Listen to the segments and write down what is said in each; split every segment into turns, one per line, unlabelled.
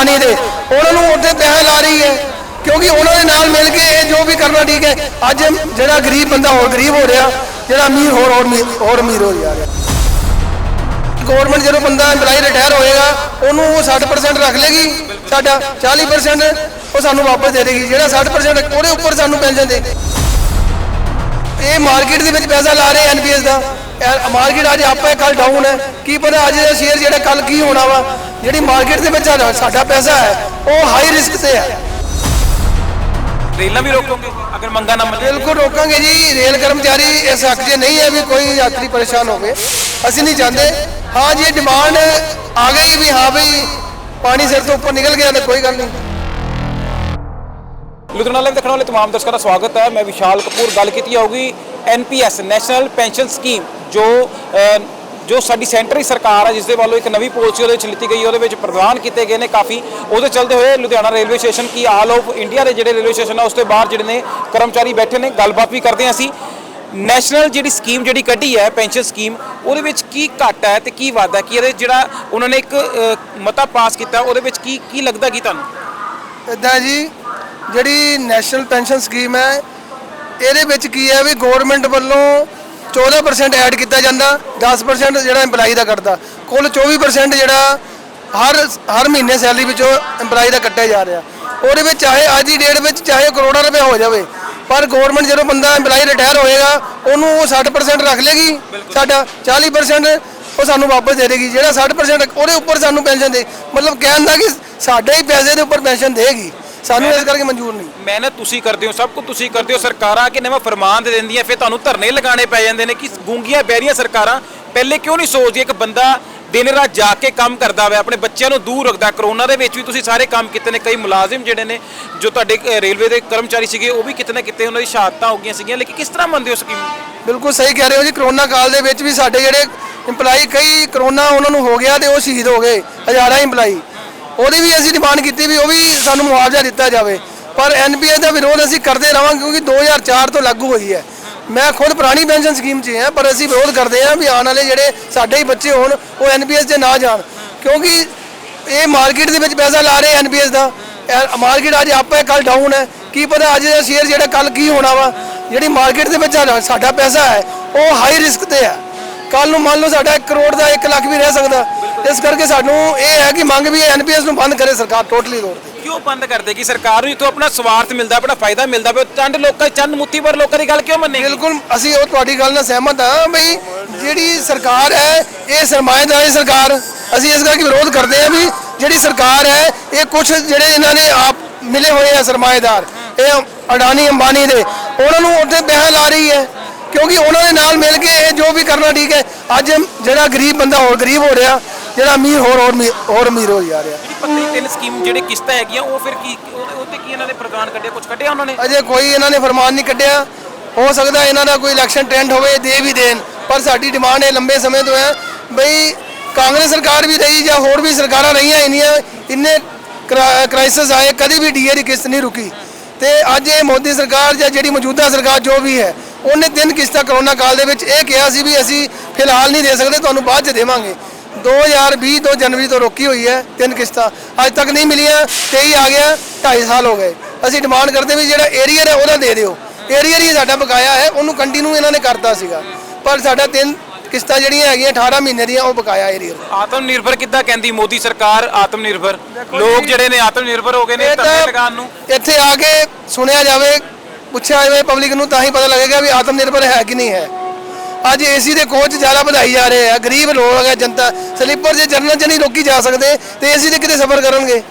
ਅੰਬਾਨੀ ਦੇ। ਉਹਨਾਂ ਨੂੰ ਉੱਥੇ ਪੈਸਾ ਲਾ ਰਹੀ ਹੈ। ਕਿਉਂਕਿ ਉਹਨਾਂ ਦੇ ਨਾਲ ਮਿਲ ਕੇ ਇਹ ਜੋ ਵੀ ਕਰਨਾ ਠੀਕ ਹੈ। ਅੱਜ ਜਿਹੜਾ ਗਰੀਬ ਬੰਦਾ ਹੋਰ ਗਰੀਬ ਹੋ ਰਿਹਾ, ਜਿਹੜਾ ਅਮੀਰ ਹੋਰ ਹੋਰ ਅਮੀਰ- ਹੋ ਰਿਹਾ। ਗਵਰਨਮੰਟ ਜਦੋਂ ਬੰਦਾ EMPLOYE ਰਿਟਾਇਰ ਹੋਏਗਾ, ਉਹਨੂੰ ਉਹ 60% ਰੱਖ ਲੇਗੀ, ਸਾਡਾ 40% ਉਹ ਸਾਨੂੰ ਵਾਪਸ ਦੇ ਦੇਗੀ। ਜਿਹੜਾ 60% ਉਹਦੇ ਉੱਪਰ ਸਾਨੂੰ ਪੈਨਸ਼ਨ ਦੇ ਇਹ ਮਾਰਕੀਟ ਦੇ ਵਿੱਚ ਪੈਸਾ ਲਾ ਰਹੇ ਐਨਪੀਐਸ ਦਾ। ਮਾਰਕੀਟ ਅੱਜ ਆਪਾਂ ਕੱਲ ਡਾਊਨ ਹੈ। ਕੀ ਪਤਾ ਅੱਜ ਦਾ ਸ਼ੇਅਰ ਜਿਹੜਾ ਕੱਲ ਕੀ ਹੋਣਾ ਵਾ। ਜਿਹੜੀ ਮਾਰਕੀਟ ਦੇ ਵਿੱਚ ਸਾਡਾ- ਸਾਡਾ ਪੈਸਾ ਹੈ ਉਹ ਹਾਈ ਰਿਸਕ ਤੇ ਹੈ
ਰੇਲਾਂ ਵੀ ਰੋਕੋਗੇ ਅਗਰ ਮੰਗਾ ਨਾ ਮੰਨੇ
ਬਿਲਕੁਲ ਰੋਕਾਂਗੇ ਜੀ ਰੇਲ ਕਰਮਚਾਰੀ ਇਸ ਹੱਕ 'ਚ ਨਹੀਂ ਹੈ ਵੀ ਕੋਈ ਯਾਤਰੀ ਪਰੇਸ਼ਾਨ ਹੋਵੇ ਅਸੀਂ ਨਹੀਂ ਚਾਹੁੰਦੇ ਹਾਂ ਜੀ ਡਿਮਾਂਡ ਆ ਗਈ ਵੀ ਹਾਂ ਬਈ ਪਾਣੀ ਸਿਰ ਤੋਂ ਉੱਪਰ ਨਿਕਲ ਗਿਆ ਤਾਂ ਕੋਈ ਗੱਲ ਨਹੀਂ
ਲੁਧਿਆਣਾ ਲਾਈਵ ਦੇਖਣ ਵਾਲੇ तमाम ਦਰਸ਼ਕਾਂ ਦਾ ਸਵਾਗਤ ਹੈ ਮੈਂ ਵਿਸ਼ਾਲ ਕਪੂਰ ਗੱਲ ਕੀਤੀ ਜਾਊਗੀ ਐਨਪੀਐਸ ਨੈਸ਼ਨਲ ਪੈਨਸ਼ਨ ਸਕੀਮ ਜੋ ਅ, ਜੋ ਸਾਡੀ ਸੈਂਟਰੀ ਸਰਕਾਰ ਹੈ, ਜਿਸ ਦੇ ਵੱਲੋਂ ਇੱਕ ਨਵੀਂ ਪਾਲਿਸੀ ਉਹਦੇ ਵਿੱਚ ਲਿੱਤੀ ਗਈ, ਉਹਦੇ ਵਿੱਚ ਪ੍ਰਦਾਨ ਕੀਤੇ ਗਏ ਨੇ ਕਾਫੀ। ਉਹਦੇ ਚਲਦੇ ਹੋਏ ਲੁਧਿਆਣਾ ਰੇਲਵੇ ਸਟੇਸ਼ਨ ਕੀ ਆਲ ਆਫ ਇੰਡੀਆ ਦੇ ਜਿਹੜੇ ਰੇਲਵੇ ਸਟੇਸ਼ਨ ਆ, ਉਸ ਤੋਂ ਬਾਹਰ ਜਿਹੜੇ ਨੇ ਕਰਮਚਾਰੀ ਬੈਠੇ ਨੇ, ਗੱਲਬਾਤ ਵੀ ਕਰਦੇ ਹਾਂ ਅਸੀਂ। ਨੈਸ਼ਨਲ ਜਿਹੜੀ ਸਕੀਮ ਜਿਹੜੀ ਕੱਢੀ ਹੈ, ਪੈਨਸ਼ਨ ਸਕੀਮ, ਉਹਦੇ ਵਿੱਚ ਕੀ ਘੱਟ ਹੈ ਤੇ ਕੀ ਵਾਧਾ ਕੀ ਇਹਦੇ ਜਿਹੜਾ ਉਹਨਾਂ ਨੇ ਇੱਕ ਮਤਾ ਪਾਸ ਕੀਤਾ, ਉਹਦੇ ਵਿੱਚ ਕੀ ਕੀ ਲੱਗਦਾ ਕੀ ਤੁਹਾਨੂੰ?
ਇਦਾਂ ਜੀ, ਜਿਹੜੀ ਨੈਸ਼ਨਲ ਪੈਨਸ਼ਨ ਸਕੀਮ ਹੈ, ਇਹਦੇ ਵਿੱਚ ਕੀ ਹੈ ਵੀ ਗਵਰਨਮੈਂਟ ਵੱਲੋਂ 14% ਐਡ ਕੀਤਾ ਜਾਂਦਾ 10% ਜਿਹੜਾ EMPLOYE ਦਾ ਕੱਟਦਾ। ਕੁੱਲ 24% ਜਿਹੜਾ ਹਰ ਹਰ ਮਹੀਨੇ ਸੈਲਰੀ ਵਿੱਚੋਂ EMPLOYE ਦਾ ਕੱਟਿਆ ਜਾ ਰਿਹਾ। ਉਹਦੇ ਵਿੱਚ ਚਾਹੇ ਅੱਜ ਦੀ ਡੇਟ ਵਿੱਚ ਚਾਹੇ ਕਰੋੜਾਂ ਰੁਪਏ ਹੋ ਜਾਵੇ, ਪਰ ਗਵਰਨਮੈਂਟ ਜਦੋਂ ਬੰਦਾ EMPLOYE ਰਿਟਾਇਰ ਹੋਏਗਾ, ਉਹਨੂੰ ਉਹ 60% ਰੱਖ ਲੇਗੀ, ਸਾਡਾ 40% ਉਹ ਸਾਨੂੰ ਵਾਪਸ ਦੇ ਦੇਗੀ। ਜਿਹੜਾ 60% ਉਹਦੇ ਉੱਪਰ ਸਾਨੂੰ ਪੈਨਸ਼ਨ ਦੇ, ਮਤਲਬ ਕਹਿਣ ਦਾ ਕਿ ਸਾਡੇ ਹੀ ਪੈਸੇ ਦੇ ਉੱਪਰ ਪੈਨਸ਼ਨ ਦੇਗੀ। ਸਾਨੂੰ ਇਸ ਕਰਕੇ ਮਨਜ਼ੂਰ ਨਹੀਂ।
ਮਿਹਨਤ ਤੁਸੀਂ ਕਰਦੇ ਹੋ ਸਭ ਕੁਝ ਤੁਸੀਂ ਕਰਦੇ ਹੋ ਸਰਕਾਰਾਂ ਕਿ ਨਵਾਂ ਫਰਮਾਨ ਦੇ ਦਿੰਦੀਆਂ ਫਿਰ ਤੁਹਾਨੂੰ ਧਰਨੇ ਲਗਾਉਣੇ ਪੈ ਜਾਂਦੇ ਨੇ ਕਿ ਗੂੰਗੀਆਂ ਬਹਿਰੀਆਂ ਸਰਕਾਰਾਂ ਪਹਿਲੇ ਕਿਉਂ ਨਹੀਂ ਸੋਚਦੀਆਂ ਕਿ ਬੰਦਾ ਦਿਨ ਰਾਤ ਜਾ ਕੇ ਕੰਮ ਕਰਦਾ ਹੋਵੇ ਆਪਣੇ ਬੱਚਿਆਂ ਨੂੰ ਦੂਰ ਰੱਖਦਾ ਕਰੋਨਾ ਦੇ ਵਿੱਚ ਵੀ ਤੁਸੀਂ ਸਾਰੇ ਕੰਮ ਕੀਤੇ ਨੇ ਕਈ ਮੁਲਾਜ਼ਮ ਜਿਹੜੇ ਨੇ ਜੋ ਤੁਹਾਡੇ ਅ, ਰੇਲਵੇ ਦੇ ਕਰਮਚਾਰੀ ਸੀਗੇ ਉਹ ਵੀ ਕਿਤੇ ਨਾ ਕਿਤੇ ਉਹਨਾਂ ਦੀ ਸ਼ਹਾਦਤਾਂ ਹੋ ਗਈਆਂ ਸੀਗੀਆਂ ਲੇਕਿਨ ਕਿਸ ਤਰ੍ਹਾਂ ਮੰਨਦੇ ਹੋ ਸਕੀਮ
ਬਿਲਕੁਲ ਸਹੀ ਕਹਿ ਰਹੇ ਹੋ ਜੀ ਕਰੋਨਾ ਕਾਲ ਦੇ ਵਿੱਚ ਵੀ ਸਾਡੇ ਜਿਹੜੇ EMPLOYE ਕਈ ਕਰੋਨਾ ਉਹਨਾਂ ਨੂੰ ਹੋ ਗਿਆ ਤੇ ਉਹ ਸ਼ਹੀਦ ਹੋ ਗਏ ਹਜ਼ਾਰਾਂ EMPLOYE ਉਹਦੀ ਵੀ ਅਸੀਂ ਡਿਮਾਂਡ ਕੀਤੀ ਵੀ ਉਹ ਵੀ ਸਾਨੂੰ ਮੁਆਵਜ਼ਾ ਦਿੱਤਾ ਜਾਵੇ। ਪਰ ਐਨਪੀਐਸ ਦਾ ਵਿਰੋਧ ਅਸੀਂ ਕਰਦੇ ਰਵਾਂਗੇ ਕਿਉਂਕਿ 2004 ਤੋਂ ਲਾਗੂ ਹੋਈ ਹੈ। ਮੈਂ ਖੁਦ ਪੁਰਾਣੀ ਪੈਨਸ਼ਨ ਸਕੀਮ 'ਚ ਹਾਂ ਪਰ ਅਸੀਂ ਵਿਰੋਧ ਕਰਦੇ ਹਾਂ ਵੀ ਆਉਣ ਵਾਲੇ ਜਿਹੜੇ ਸਾਡੇ ਹੀ ਬੱਚੇ ਹੋਣ, ਉਹ ਐਨਪੀਐਸ 'ਚ ਨਾ ਜਾਣ। ਕਿਉਂਕਿ ਇਹ ਮਾਰਕੀਟ ਦੇ ਵਿੱਚ ਪੈਸਾ ਲਾ ਰਹੇ ਐਨਪੀਐਸ ਦਾ ਮਾਰਕੀਟ ਅੱਜ ਆਪ ਹੈ ਕੱਲ ਡਾਊਨ ਹੈ। ਕੀ ਪਤਾ ਅੱਜ ਦਾ ਸ਼ੇਅਰ ਜਿਹੜਾ ਕੱਲ ਕੀ ਹੋਣਾ ਵਾ। ਜਿਹੜੀ ਮਾਰਕੀਟ ਦੇ ਵਿੱਚ ਸਾਡਾ- ਸਾਡਾ ਪੈਸਾ ਹੈ, ਉਹ ਹਾਈ ਰਿਸਕ ਤੇ ਹੈ। ਕੱਲ ਨੂੰ ਮੰਨ ਲਓ ਸਾਡਾ 1 ਕਰੋੜ ਦਾ 1 ਲੱਖ ਵੀ ਰਹਿ ਸਕਦਾ। ਇਸ ਕਰਕੇ ਸਾਨੂੰ ਇਹ ਹੈ ਕਿ ਮੰਗ ਵੀ ਐਨਪੀਐਸ ਨੂੰ ਬੰਦ ਕਰੇ ਸਰਕਾਰ ਟੋਟਲੀ ਤੌਰ ਤੇ
ਕਿਉਂ ਬੰਦ ਕਰ ਦੇਗੀ ਸਰਕਾਰ ਨੂੰ ਜਿੱਥੋਂ ਆਪਣਾ ਸਵਾਰਥ ਮਿਲਦਾ ਆਪਣਾ ਫਾਇਦਾ ਮਿਲਦਾ ਪਿਆ? ਚੰਦ ਲੋਕਾਂ ਚੰਦ ਮੁੱਠੀ ਭਰ ਲੋਕਾਂ ਦੀ ਗੱਲ ਕਿਉਂ ਮੰਨੇਗੀ?
ਬਿਲਕੁਲ ਅਸੀਂ ਉਹ ਤੁਹਾਡੀ ਗੱਲ ਨਾਲ ਸਹਿਮਤ ਹਾਂ ਬਈ ਜਿਹੜੀ ਸਰਕਾਰ ਹੈ ਇਹ ਸਰਮਾਏਦਾਰੀ ਸਰਕਾਰ। ਅਸੀਂ ਇਸ ਕਰਕੇ ਵਿਰੋਧ ਕਰਦੇ ਹਾਂ ਵੀ ਜਿਹੜੀ ਸਰਕਾਰ ਹੈ ਇਹ ਕੁਝ ਜਿਹੜੇ ਇਹਨਾਂ ਨੇ ਆਪ ਮਿਲੇ ਹੋਏ ਆ ਸਰਮਾਏਦਾਰ ਇਹ ਅਡਾਨੀ ਅੰਬਾਨੀ ਦੇ ਉਹਨਾਂ ਨੂੰ ਉੱਥੇ ਪੈਸਾ ਲਾ ਰਹੀ ਹੈ। ਕਿਉਂਕਿ ਉਹਨਾਂ ਦੇ ਨਾਲ ਮਿਲ ਕੇ ਇਹ ਜੋ ਵੀ ਕਰਨਾ ਠੀਕ ਹੈ ਅੱਜ ਜਿਹੜਾ ਗਰੀਬ ਬੰਦਾ ਹੋਰ ਗਰੀਬ ਹੋ ਰਿਹਾ ਜਿਹੜਾ ਅਮੀਰ ਹੋਰ ਹੋਰ ਅਮੀਰ- ਹੋਰ ਅਮੀਰ ਹੋ ਜਾ ਰਿਹਾ।
ਜਿਹੜੀ ਪੱਤੀ ਤਿੰਨ ਸਕੀਮ ਜਿਹੜੇ ਕਿਸ਼ਤਾਂ ਹੈਗੀਆਂ ਉਹ ਫਿਰ ਕੀ ਉਹ- ਉਹ ਤੇ ਕੀ ਇਹਨਾਂ ਨੇ ਪ੍ਰਦਾਨ ਕੱਢਿਆ ਕੁਝ ਕੱਢਿਆ ਉਹਨਾਂ ਨੇ?
ਅਜੇ ਕੋਈ ਇਹਨਾਂ ਨੇ ਫਰਮਾਨ ਨਹੀਂ ਕੱਢਿਆ। ਹੋ ਸਕਦਾ ਇਹਨਾਂ ਦਾ ਕੋਈ ਇਲੈਕਸ਼ਨ ਟ੍ਰੈਂਡ ਹੋਵੇ ਦੇ ਵੀ ਦੇਣ। ਪਰ ਸਾਡੀ ਡਿਮਾਂਡ ਇਹ ਲੰਬੇ ਸਮੇਂ ਤੋਂ ਹੈ ਬਈ ਕਾਂਗਰਸ ਸਰਕਾਰ ਵੀ ਰਹੀ ਜਾਂ ਹੋਰ ਵੀ ਸਰਕਾਰਾਂ ਰਹੀਆਂ ਇੰਨੀਆਂ ਇੰਨੇ ਕ੍ਰਾਈਸਿਸ ਆਏ ਕਦੀ ਵੀ ਡੀਏ ਦੀ ਕਿਸ਼ਤ ਨਹੀਂ ਰੁਕੀ। ਤੇ ਅੱਜ ਇਹ ਮੋਦੀ ਸਰਕਾਰ ਜਾਂ ਜਿਹੜੀ ਮੌਜੂਦਾ ਸਰਕਾਰ ਜੋ ਵੀ ਹੈ ਉਹਨੇ ਤਿੰਨ ਕਿਸ਼ਤਾਂ ਕਰੋਨਾ ਕਾਲ ਦੇ ਵਿੱਚ ਇਹ ਕਿਹਾ ਸੀ ਵੀ ਅਸੀਂ ਫਿਲਹਾਲ ਨਹੀਂ ਦੇ ਸਕਦੇ ਤੁਹਾਨੂੰ ਬਾਅਦ ਚ ਦੇਵਾਂਗੇ। 2020 ਤੋਂ ਜਨਵਰੀ ਤੋਂ ਰੋਕੀ ਹੋਈ ਹੈ ਤਿੰਨ ਕਿਸ਼ਤਾਂ। ਅੱਜ ਤੱਕ ਨਹੀਂ ਮਿਲੀਆਂ 23 ਆ ਗਿਆ 2.5 ਸਾਲ ਹੋ ਗਏ। ਅਸੀਂ ਡਿਮਾਂਡ ਕਰਦੇ ਵੀ ਜਿਹੜਾ ਏਰੀਅਰ ਹੈ ਉਹਦਾ ਦੇ ਦਿਓ। ਏਰੀਅਰ ਹੀ ਸਾਡਾ ਬਕਾਇਆ ਹੈ ਉਹਨੂੰ ਕੰਟੀਨਿਊ ਇਹਨਾਂ ਨੇ ਕਰਤਾ ਸੀਗਾ। ਪਰ ਸਾਡਾ ਤਿੰਨ ਕਿਸ਼ਤਾਂ ਜਿਹੜੀਆਂ ਹੈਗੀਆਂ 18 ਮਹੀਨੇ ਦੀਆਂ ਉਹ ਬਕਾਇਆ ਏਰੀਅਰ
ਆਤਮ ਨਿਰਭਰ ਕਿੱਦਾਂ ਕਹਿੰਦੀ ਮੋਦੀ ਸਰਕਾਰ ਆਤਮ ਨਿਰਭਰ ਲੋਕ ਜਿਹੜੇ ਨੇ ਆਤਮ ਨਿਰਭਰ ਹੋ ਗਏ ਨੇ ਧਰਨੇ ਲਗਾਉਣ ਨੂੰ।
ਇੱਥੇ ਆ ਕੇ ਸੁਣਿਆ ਜਾਵੇ ਪੁੱਛਿਆ ਜਾਵੇ ਪਬਲਿਕ ਨੂੰ ਤਾਂ ਹੀ ਪਤਾ ਲੱਗੇਗਾ ਵੀ ਆਤਮ ਨਿਰਭਰ ਹੈ ਕਿ ਨਹੀਂ ਹੈ। ਅੱਜ ਏਸੀ ਦੇ ਕੋਚ ਜ਼ਿਆਦਾ ਵਧਾਈ ਜਾ ਰਹੇ ਆ ਗਰੀਬ ਲੋਕ ਹੈ ਜਨਤਾ ਸਲੀਪਰ ਜੇ ਜਨਰਲ ਚ ਨਹੀਂ ਰੋਕੀ ਜਾ ਸਕਦੇ ਤੇ ਏਸੀ ਦੇ ਕਿਤੇ ਸਫ਼ਰ ਕਰਨਗੇ?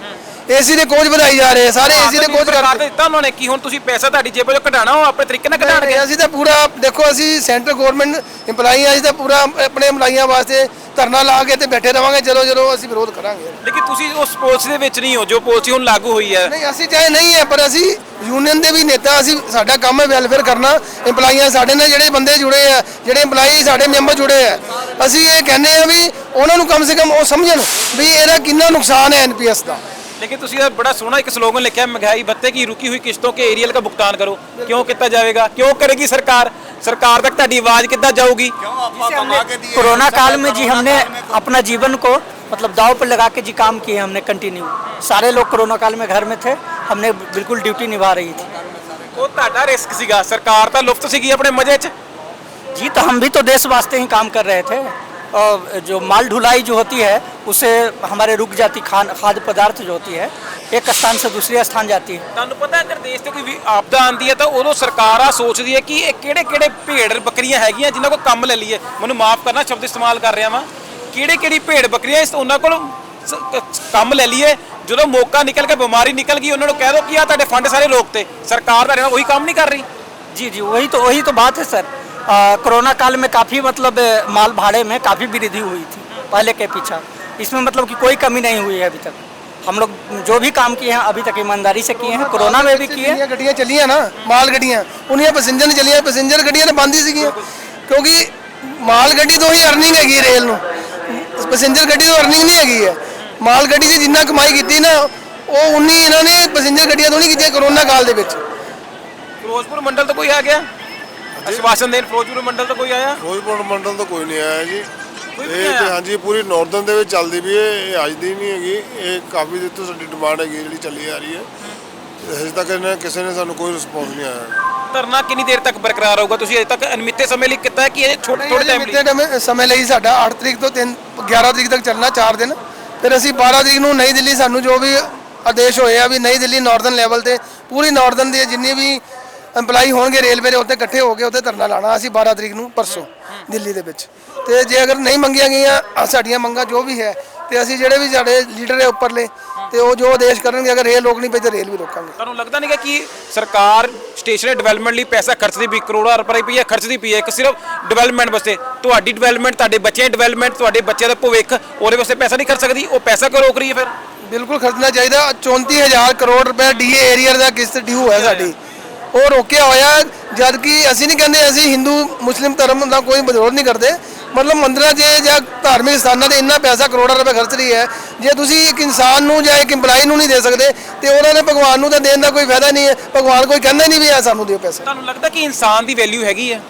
ਏਸੀ ਦੇ ਕੋਚ ਵਧਾਈ ਜਾ ਰਹੇ ਆ ਸਾਰੇ ਏਸੀ ਦੇ ਕੋਚ ਕਰਦੇ।
ਨੇ ਦਿੱਤਾ ਉਹਨਾਂ ਨੇ ਕੀ ਹੁਣ ਤੁਸੀਂ ਪੈਸਾ ਤੁਹਾਡੀ ਜੇਬੋਂ ਚੋਂ ਕਢਾਣਾ ਉਹ ਆਪਣੇ ਤਰੀਕੇ ਨਾਲ ਕਢਾਣਗੇ
ਅਸੀਂ ਤਾਂ ਪੂਰਾ ਦੇਖੋ ਅਸੀਂ ਸੈਂਟਰ ਗਵਰਨਮੈਂਟ EMPLOYE ਆ ਅਸੀਂ ਤਾਂ ਪੂਰਾ ਆਪਣੇ EMPLOYEਆਂ ਵਾਸਤੇ ਧਰਨਾ ਲਾ ਕੇ ਤੇ ਬੈਠੇ ਰਵਾਂਗੇ ਜਦੋਂ ਜਦੋਂ ਅਸੀਂ ਵਿਰੋਧ ਕਰਾਂਗੇ।
ਲੇਕਿਨ ਤੁਸੀਂ ਉਸ ਪਾਲਿਸੀ ਦੇ ਵਿੱਚ ਨਹੀਂ ਹੋ ਜੋ ਪਾਲਿਸੀ ਹੁਣ ਲਾਗੂ ਹੋਈ ਹੈ।
ਨਹੀਂ ਅਸੀਂ ਚਾਹੇ ਨਹੀਂ ਹੈ ਪਰ ਅਸੀਂ ਯੂਨੀਅਨ ਦੇ ਵੀ ਨੇਤਾ ਅਸੀਂ ਸਾਡਾ ਕੰਮ ਹੈ ਵੈਲਫੇਅਰ ਕਰਨਾ। EMPLOYEਆਂ ਸਾਡੇ ਨਾਲ ਜਿਹੜੇ ਬੰਦੇ ਜੁੜੇ ਆ ਜਿਹੜੇ EMPLOYE ਸਾਡੇ ਮੈਂਬਰ ਜੁੜੇ ਆ। ਅਸੀਂ ਇਹ ਕਹਿੰਦੇ ਆ ਵੀ ਉਹਨਾਂ ਨੂੰ ਕਮ ਸੇ ਕਮ ਉਹ ਸਮਝਣ ਵੀ ਇਹਦਾ ਕਿੰਨਾ ਨੁਕਸਾਨ ਹੈ ਐਨਪੀਐਸ ਦਾ।
लेकिन ਤੁਸੀਂ ਇਹ ਬੜਾ ਸੋਹਣਾ ਇੱਕ ਸਲੋਗਨ ਲਿਖਿਆ महंगाई भत्ते की रुकी हुई किस्तों के एरियल का भुगतान करो क्यों कितना जाएगा क्यों करेगी सरकार सरकार तक ਤੁਹਾਡੀ ਆਵਾਜ਼ ਕਿੱਦਾਂ ਜਾਊਗੀ
कोरोना काल में जी हमने अपना जीवन को मतलब दाव पर लगा के जी काम किए हमने कंटिन्यू सारे लोग कोरोना काल में घर में थे हमने बिल्कुल ड्यूटी निभा रही थी
ਉਹ ਤੁਹਾਡਾ ਰਿਸਕ ਸੀਗਾ ਸਰਕਾਰ ਤਾਂ ਲੁਫਤ ਸੀਗੀ ਆਪਣੇ ਮਜ਼ੇ 'ਚ
जी तो हम भी तो देश वास्ते ही काम कर रहे थे और जो माल ढुलाई जो होती है उससे हमारे रुक जाती खान खाद्य पदार्थ जो होती है एक स्थान से दूसरे स्थान जाती है
ਤੁਹਾਨੂੰ ਪਤਾ ਅਗਰ ਦੇਸ਼ ਤੇ ਕੋਈ ਵੀ ਆਪਦਾ ਆਂਦੀ ਹੈ ਤਾਂ ਉਦੋਂ ਸਰਕਾਰ ਆ ਸੋਚਦੀ ਹੈ ਕਿ ਇਹ ਕਿਹੜੇ ਕਿਹੜੇ ਭੇਡ ਬੱਕਰੀਆਂ ਹੈਗੀਆਂ ਜਿਨ੍ਹਾਂ ਕੋਲ ਕੰਮ ਲੈ ਲਈਏ ਮੈਨੂੰ ਮਾਫ ਕਰਨਾ ਸ਼ਬਦ ਇਸਤੇਮਾਲ ਕਰ ਰਿਹਾ ਵਾਂ ਕਿਹੜੇ ਕਿਹੜੀ ਭੇਡ ਬੱਕਰੀਆਂ ਇਸ ਉਹਨਾਂ ਕੋਲ ਸ- ਕ- ਕੰਮ ਲੈ ਲਈਏ ਜਦੋਂ ਮੌਕਾ ਨਿਕਲ ਕੇ ਬਿਮਾਰੀ ਨਿਕਲ ਗਈ ਉਹਨਾਂ ਨੂੰ ਕਹਿ ਦੋ ਕਿ ਆ ਤੁਹਾਡੇ ਫੰਡ ਸਾਰੇ ਰੋਕਤੇ ਸਰਕਾਰ ਦਾ ਉਹੀ ਕੰਮ ਨਹੀਂ ਕਰ ਰਹੀ
जी जी वही तो वही तो बात है सर आ, कोरोना काल में काफ़ी मतलब अ, माल भाड़े में काफ़ी वृद्धि हुई थी पहले के पीछा इसमें मतलब कि कोई कमी नहीं हुई है अभी तक हम लोग जो भी काम किए हैं अभी तक ईमानदारी से किए हैं कोरोना में भी किए
ਜਿੰਨੀਆਂ ਗੱਡੀਆਂ ਚੱਲੀਆਂ ਨਾ ਮਾਲ ਗੱਡੀਆਂ ਉਹਨੀਆਂ ਪੈਸੇਂਜਰ ਨਹੀਂ ਚੱਲੀਆਂ ਪੈਸੇਂਜਰ ਗੱਡੀਆਂ ਤਾਂ ਬੰਦ ਹੀ ਸੀਗੀਆਂ ਕਿਉਂਕਿ ਮਾਲ ਗੱਡੀ ਤੋਂ ਹੀ ਅਰਨਿੰਗ ਹੈਗੀ ਹੈ ਰੇਲ ਨੂੰ ਪੈਸੇਂਜਰ ਗੱਡੀ ਤੋਂ ਅਰਨਿੰਗ ਨਹੀਂ ਹੈਗੀ ਹੈ ਮਾਲ ਗੱਡੀ 'ਚ ਜਿੰਨਾ ਕਮਾਈ ਕੀਤੀ ਨਾ ਉਹ ਉਨੀ ਇਹਨਾਂ ਨੇ ਪੈਸੇਂਜਰ ਗੱਡੀਆਂ ਤੋਂ ਨਹੀਂ ਕੀਤੀ ਕਰੋਨਾ ਕਾਲ ਦੇ ਵਿੱਚ
ਫਿਰੋਜ਼ਪੁਰ ਮੰਡਲ ਤੋਂ ਕੋਈ ਆ ਗਿਆ ਅਸ਼ਵਾਸਨ ਦੇਣ ਫਿਰੋਜ਼ਪੁਰ ਮੰਡਲ ਤੋਂ ਕੋਈ ਆਇਆ?
ਫਿਰੋਜ਼ਪੁਰ ਮੰਡਲ ਤੋਂ ਕੋਈ ਨਹੀਂ ਆਇਆ ਜੀ।
ਕੋਈ ਵੀ
ਇਹ ਤੇ
ਆਇਆ?
ਹਾਂਜੀ ਪੂਰੀ ਨਾਰਥਰਨ ਦੇ ਵਿੱਚ ਚੱਲਦੀ ਵੀ ਹੈ ਇਹ ਅੱਜ ਦੀ ਨਹੀਂ ਹੈਗੀ। ਇਹ ਕਾਫੀ ਦਿਨ ਤੋਂ ਸਾਡੀ ਡਿਮਾਂਡ ਹੈਗੀ ਜਿਹੜੀ ਚੱਲੀ ਆ ਰਹੀ ਹੈ। ਹਜੇ ਤੱਕ ਇਹਨਾਂ ਕਿਸੇ ਨੇ ਸਾਨੂੰ ਕੋਈ ਰਿਸਪੌਂਸ ਨਹੀਂ ਆਇਆ।
ਧਰਨਾ ਕਿੰਨੀ ਦੇਰ ਤੱਕ ਬਰਕਰਾਰ ਰਹੂਗਾ? ਤੁਸੀਂ ਅਜੇ ਤੱਕ ਅਨਮਿੱਤੇ ਸਮੇਂ ਲਈ ਕੀਤਾ ਹੈ ਕਿ ਇਹ ਛੋਟੇ ਥੋੜੇ ਟਾਈਮ ਲਈ?
ਮਿੱਤੇ ਸਮੇਂ ਲਈ ਸਾਡਾ 8 ਤਰੀਕ ਤੋਂ 3 11 ਤਰੀਕ ਤੱਕ ਚੱਲਣਾ 4 ਦਿਨ। ਫਿਰ ਅਸੀਂ 12 ਤਰੀਕ ਨੂੰ ਨਈ ਦਿੱਲੀ ਸਾਨੂੰ ਜੋ ਵੀ ਆਦੇਸ਼ ਹੋਏ ਆ ਵੀ ਨਈ ਦਿੱਲੀ ਨਾਰਥਰਨ ਲੈਵਲ ਤੇ ਪੂਰੀ ਨਾਰਥਰਨ ਦੇ ਜਿੰਨੇ ਵੀ EMPLOYE ਹੋਣਗੇ ਰੇਲਵੇ ਦੇ ਉੱਤੇ ਇਕੱਠੇ ਹੋ ਕੇ ਉੱਥੇ ਧਰਨਾ ਲਾਣਾ ਅਸੀਂ 12 ਤਰੀਕ ਨੂੰ ਪਰਸੋਂ ਦਿੱਲੀ ਦੇ ਵਿੱਚ। ਤੇ ਜੇ ਅਗਰ ਨਹੀਂ ਮੰਗੀਆਂ ਗਈਆਂ ਸਾਡੀਆਂ ਮੰਗਾਂ ਜੋ ਵੀ ਹੈ ਤੇ ਅਸੀਂ ਜਿਹੜੇ ਵੀ ਸਾਡੇ ਲੀਡਰ ਹੈ ਉੱਪਰਲੇ ਤੇ ਉਹ ਜੋ ਆਦੇਸ਼ ਕਰਨਗੇ ਅਗਰ ਰੇਲ ਰੋਕਣੀ ਪਈ ਤੇ ਰੇਲ ਵੀ ਰੋਕਾਂਗੇ।
ਤੁਹਾਨੂੰ ਲੱਗਦਾ ਨਹੀਂ ਕਿ ਸਰਕਾਰ ਸਟੇਸ਼ਨ ਡਿਵੈਲਪਮੈਂਟ ਲਈ ਪੈਸਾ ਖਰਚਦੀ ਵੀ ਕਰੋੜਾਂ ਰੁਪਏ ਪਈ ਹੈ ਖਰਚਦੀ ਪਈ ਹੈ? ਇੱਕ ਸਿਰਫ ਡਿਵੈਲਪਮੈਂਟ ਵਾਸਤੇ। ਤੁਹਾਡੀ ਡਿਵੈਲਪਮੈਂਟ ਤੁਹਾਡੇ ਬੱਚਿਆਂ ਦੀ ਡਿਵੈਲਪਮੈਂਟ ਤੁਹਾਡੇ ਬੱਚਿਆਂ ਦਾ ਭਵਿੱਖ ਉਹਦੇ ਵਾਸਤੇ ਪੈਸਾ ਨਹੀਂ ਖਰਚ ਸਕਦੀ? ਉਹ ਪੈਸਾ ਕਿਉਂ ਰੋਕ ਰਹੀ ਹੈ ਫਿਰ?
ਬਿਲਕੁਲ ਖਰਚਣਾ ਚਾਹੀਦਾ। 34000 ਕਰੋੜ ਰੁਪਏ ਡੀਏ ਏਰੀਆ ਦਾ ਕਿਸ਼ਤ ਡਿਊ ਹੈ ਸਾਡੀ। ਉਹ ਰੋਕਿਆ ਹੋਇਆ ਜਦ ਕਿ ਅਸੀਂ ਨਹੀਂ ਕਹਿੰਦੇ ਅਸੀਂ ਹਿੰਦੂ ਮੁਸਲਿਮ ਧਰਮ ਦਾ ਕੋਈ ਵਿਰੋਧ ਨਹੀਂ ਕਰਦੇ। ਮਤਲਬ ਮੰਦਿਰਾਂ 'ਚ ਜਾਂ ਧਾਰਮਿਕ ਸਥਾਨਾਂ ਤੇ ਇੰਨਾ ਪੈਸਾ ਕਰੋੜਾਂ ਰੁਪਏ ਖਰਚ ਰਹੀ ਹੈ ਜੇ ਤੁਸੀਂ ਇੱਕ ਇਨਸਾਨ ਨੂੰ ਜਾਂ ਇੱਕ EMPLOYE ਨੂੰ ਨਹੀਂ ਦੇ ਸਕਦੇ ਤੇ ਉਹਨਾਂ ਨੇ ਭਗਵਾਨ ਨੂੰ ਤਾਂ ਦੇਣ ਦਾ ਕੋਈ ਫਾਇਦਾ ਨਹੀਂ ਹੈ ਭਗਵਾਨ ਕੋਈ ਕਹਿੰਦਾ ਹੀ ਨਹੀਂ ਵੀ ਇਹ ਸਾਨੂੰ ਦਿਓ ਪੈਸੇ।
ਤੁਹਾਨੂੰ ਲੱਗਦਾ ਕਿ ਇਨਸਾਨ ਦੀ ਵੈਲਿਊ ਹੈਗੀ ਹੈ?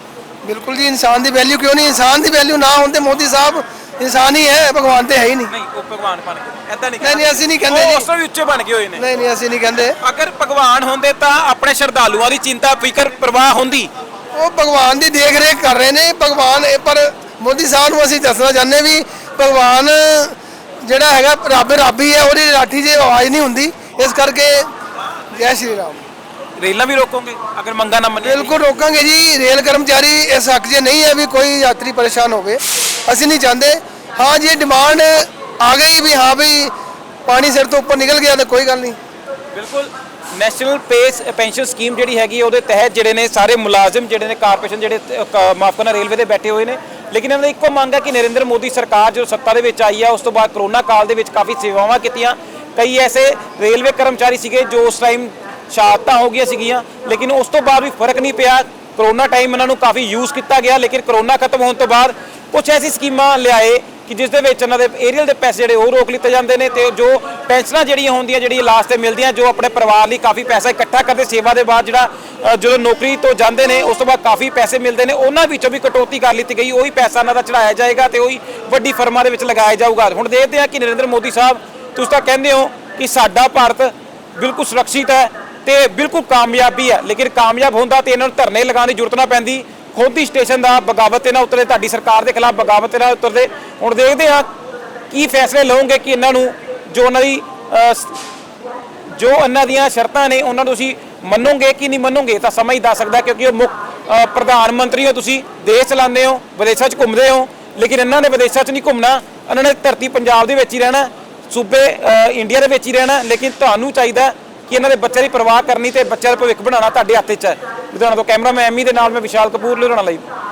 ਬਿਲਕੁਲ ਜੀ ਇਨਸਾਨ ਦੀ ਵੈਲਿਊ ਕਿਉਂ ਨਹੀਂ? ਇਨਸਾਨ ਦੀ ਵੈਲਿਊ ਨਾ ਹੋਣ ਤੇ ਮੋਦੀ ਸਾਹਿਬ ਇਨਸਾਨ ਹੀ ਹੈ ਭਗਵਾਨ ਤੇ ਹੈ ਹੀ ਨਹੀਂ।
ਨਹੀਂ ਉਹ ਭਗਵਾਨ ਬਣ ਗਏ। ਐਦਾਂ ਨਹੀਂ
ਨਹੀਂ, ਨਹੀਂ, ਅਸੀਂ ਨਹੀਂ ਕਹਿੰਦੇ
ਉਹ
ਜੀ।
ਉਸ ਤੋਂ ਵੀ ਉੱਚੇ ਬਣ ਗਏ ਹੋਏ ਨੇ।
ਨਹੀਂ ਨਹੀਂ ਅਸੀਂ ਨਹੀਂ ਕਹਿੰਦੇ।
ਅਗਰ ਭਗਵਾਨ ਹੁੰਦੇ ਤਾਂ ਆਪਣੇ ਸ਼ਰਧਾਲੂਆਂ ਦੀ ਚਿੰਤਾ ਫਿਕਰ ਪ੍ਰਵਾਹ ਹੁੰਦੀ।
ਉਹ ਭਗਵਾਨ ਦੀ ਦੇਖ ਰੇਖ ਕਰ ਰਹੇ ਨੇ ਭਗਵਾਨ ਇਹ ਪਰ ਮੋਦੀ ਸਾਹਿਬ ਨੂੰ ਅਸੀਂ ਦੱਸਣਾ ਚਾਹੁੰਦੇ ਵੀ ਭਗਵਾਨ ਜਿਹੜਾ ਹੈਗਾ ਰੱਬ ਰੱਬ ਹੀ ਹੈ ਉਹਦੀ ਲਾਠੀ 'ਚ ਆਵਾਜ਼ ਨਹੀਂ ਹੁੰਦੀ ਇਸ ਕਰਕੇ ਜੈ ਸ਼੍ਰੀ ਰਾਮ।
ਰੇਲਾਂ ਵੀ ਰੋਕੋਗੇ? ਅਗਰ ਮੰਗਾ ਨਾ ਮੰਨੇ
ਬਿਲਕੁਲ ਰੋਕਾਂਗੇ ਜੀ। ਰੇਲ ਕਰਮਚਾਰੀ ਇਸ ਹੱਕ 'ਚ ਨਹੀਂ ਹੈ ਵੀ ਕੋਈ ਯਾਤਰੀ ਪਰੇਸ਼ਾਨ ਹੋਵੇ। ਅਸੀਂ ਨਹੀਂ ਚਾਹੁੰਦੇ। ਹਾਂ ਜੇ ਡਿਮਾਂਡ ਆ ਗਈ ਵੀ ਹਾਂ ਵੀ ਪਾਣੀ ਸਿਰ ਤੋਂ ਉੱਪਰ ਨਿਕਲ ਗਿਆ ਤਾਂ ਕੋਈ ਗੱਲ ਨਹੀਂ।
ਬਿਲਕੁਲ ਨੈਸ਼ਨਲ ਪੇਸ ਪੈਨਸ਼ਨ ਸਕੀਮ ਜਿਹੜੀ ਹੈਗੀ ਉਹਦੇ ਤਹਿਤ ਜਿਹੜੇ ਨੇ ਸਾਰੇ ਮੁਲਾਜ਼ਮ, ਜਿਹੜੇ ਨੇ ਕਾਰਪੋਰੇਸ਼ਨ ਜਿਹੜੇ ਮਾਫ ਕਰਨਾ ਰੇਲਵੇ ਦੇ ਬੈਠੇ ਹੋਏ ਨੇ। ਲੇਕਿਨ ਇਹਨਾਂ ਦਾ ਇੱਕੋ ਮੰਗ ਹੈ ਕਿ ਨਰਿੰਦਰ ਮੋਦੀ ਸਰਕਾਰ ਜੋ ਸੱਤਾ ਦੇ ਵਿੱਚ ਆਈ ਹੈ ਉਸ ਤੋਂ ਬਾਅਦ ਕਰੋਨਾ ਕਾਲ ਦੇ ਵਿੱਚ ਕਾਫੀ ਸੇਵਾਵਾਂ ਕੀਤੀਆਂ। ਕਈ ਐਸੇ ਰੇਲਵੇ ਕਰਮਚਾਰੀ ਸੀਗੇ ਜੋ ਉਸ ਟਾਈਮ ਸ਼ਹਾਦਤਾਂ ਹੋ ਗਈਆਂ ਸੀਗੀਆਂ, ਲੇਕਿਨ ਉਸ ਤੋਂ ਬਾਅਦ ਵੀ ਫ਼ਰਕ ਨਹੀਂ ਪਿਆ। ਕਰੋਨਾ ਟਾਈਮ ਇਹਨਾਂ ਨੂੰ ਕਾਫੀ ਯੂਜ਼ ਕੀਤਾ ਗਿਆ, ਲੇਕਿਨ ਕਰੋਨਾ ਖਤਮ ਹੋਣ ਤੋਂ ਬਾਅਦ ਕੁਝ ਐਸੀ ਸਕੀਮਾਂ ਲਿਆਏ ਕਿ ਜਿਸ ਦੇ ਵਿੱਚ ਇਹਨਾਂ ਦੇ ਏਰੀਅਲ ਦੇ ਪੈਸੇ ਜਿਹੜੇ ਉਹ ਰੋਕ ਲਿੱਤੇ ਜਾਂਦੇ ਨੇ ਤੇ ਜੋ ਪੈਨਸ਼ਨਾਂ ਜਿਹੜੀਆਂ ਹੁੰਦੀਆਂ, ਜਿਹੜੀਆਂ ਲਾਸਟ ਤੇ ਮਿਲਦੀਆਂ, ਜੋ ਆਪਣੇ ਪਰਿਵਾਰ ਲਈ ਕਾਫੀ ਪੈਸਾ ਇਕੱਠਾ ਕਰਦੇ, ਸੇਵਾ ਦੇ ਬਾਅਦ ਜਿਹੜਾ ਜਦੋਂ ਨੌਕਰੀ ਤੋਂ ਜਾਂਦੇ ਨੇ, ਉਸ ਤੋਂ ਬਾਅਦ ਕਾਫੀ ਪੈਸੇ ਮਿਲਦੇ ਨੇ, ਉਹਨਾਂ ਵਿੱਚੋਂ ਵੀ ਕਟੌਤੀ ਕਰ ਲਿੱਤੀ ਗਈ, ਉਹੀ ਪੈਸਾ ਇਹਨਾਂ ਦਾ ਚੜਾਇਆ ਜਾਏਗਾ ਤੇ ਉਹੀ ਵੱਡੀ ਫਰਮਾਂ ਦੇ ਵਿੱਚ ਲਗਾਇਆ ਜਾਊਗਾ। ਹੁਣ ਦੇਖਦੇ ਹਾਂ ਕਿ ਨਰਿੰਦਰ ਮੋਦੀ ਸਾਹਿਬ, ਤੁਸੀਂ ਤਾਂ ਕਹਿੰਦੇ ਹੋ ਕਿ ਸਾਡਾ ਭਾਰਤ ਬਿਲਕੁਲ ਸੁਰੱਖਿਅਤ ਹੈ ਤੇ ਬਿਲਕੁਲ ਕਾਮਯਾਬੀ ਹੈ, ਲੇਕਿਨ ਕਾਮਯਾਬ ਹੁੰਦਾ ਤੇ ਇਹਨਾਂ ਨੂੰ ਧਰਨੇ ਲਗਾਉਣ ਦੀ ਜ਼ਰੂਰਤ ਨਾ ਪੈਂਦੀ। ਖੁਦ ਹੀ ਸਟੇਸ਼ਨ ਦਾ ਬਗਾਵਤ ਇਹਨਾਂ ਨਾ ਉਤਰੇ ਤੁਹਾਡੀ ਸਰਕਾਰ ਦੇ ਖਿਲਾਫ ਬਗਾਵਤ ਤੇ ਨਾ ਉਤਰਦੇ ਹੁਣ ਦੇਖਦੇ ਹਾਂ ਕੀ ਫੈਸਲੇ ਲਓਗੇ ਕਿ ਇਹਨਾਂ ਨੂੰ ਜੋ ਉਹਨਾਂ ਦੀ ਜੋ ਇਹਨਾਂ ਦੀਆਂ ਸ਼ਰਤਾਂ ਨੇ, ਉਹਨਾਂ ਨੂੰ ਤੁਸੀਂ ਮੰਨੋਗੇ ਕਿ ਨਹੀਂ ਮੰਨੋਗੇ, ਤਾਂ ਸਮਾਂ ਹੀ ਦੱਸ ਸਕਦਾ ਕਿਉਂਕਿ ਉਹ ਮੁੱਖ ਪ੍ਰਧਾਨ ਮੰਤਰੀ ਹੋ ਤੁਸੀਂ, ਦੇਸ਼ ਚਲਾਉਂਦੇ ਹੋ, ਵਿਦੇਸ਼ਾਂ 'ਚ ਘੁੰਮਦੇ ਹੋ, ਲੇਕਿਨ ਇਹਨਾਂ ਨੇ ਵਿਦੇਸ਼ਾਂ 'ਚ ਨਹੀਂ ਘੁੰਮਣਾ, ਇਹਨਾਂ ਨੇ ਧਰਤੀ ਪੰਜਾਬ ਦੇ ਵਿੱਚ ਹੀ ਰਹਿਣਾ, ਸੂਬੇ ਇੰਡੀਆ ਦੇ ਵਿੱਚ ਹੀ ਰਹਿਣਾ, ਲੇਕਿਨ ਤੁਹਾਨੂੰ ਚਾਹੀਦਾ ਕਿ ਇਹਨਾਂ ਦੇ ਬੱਚਿਆਂ ਦੀ ਪਰਵਾਹ ਕਰਨੀ ਤੇ ਬੱਚਿਆਂ ਦਾ ਭਵਿੱਖ ਬਣਾਉਣਾ ਤੁਹਾਡੇ ਹੱਥ 'ਚ ਹੈ। ਲੁਧਿਆਣਾ ਤੋਂ ਕੈਮਰਾਮੈਨ ਐਮੀ ਦੇ ਨਾਲ ਮੈਂ ਵਿਸ਼ਾਲ ਕਪੂਰ, ਲੁਧਿਆਣਾ ਲਈ।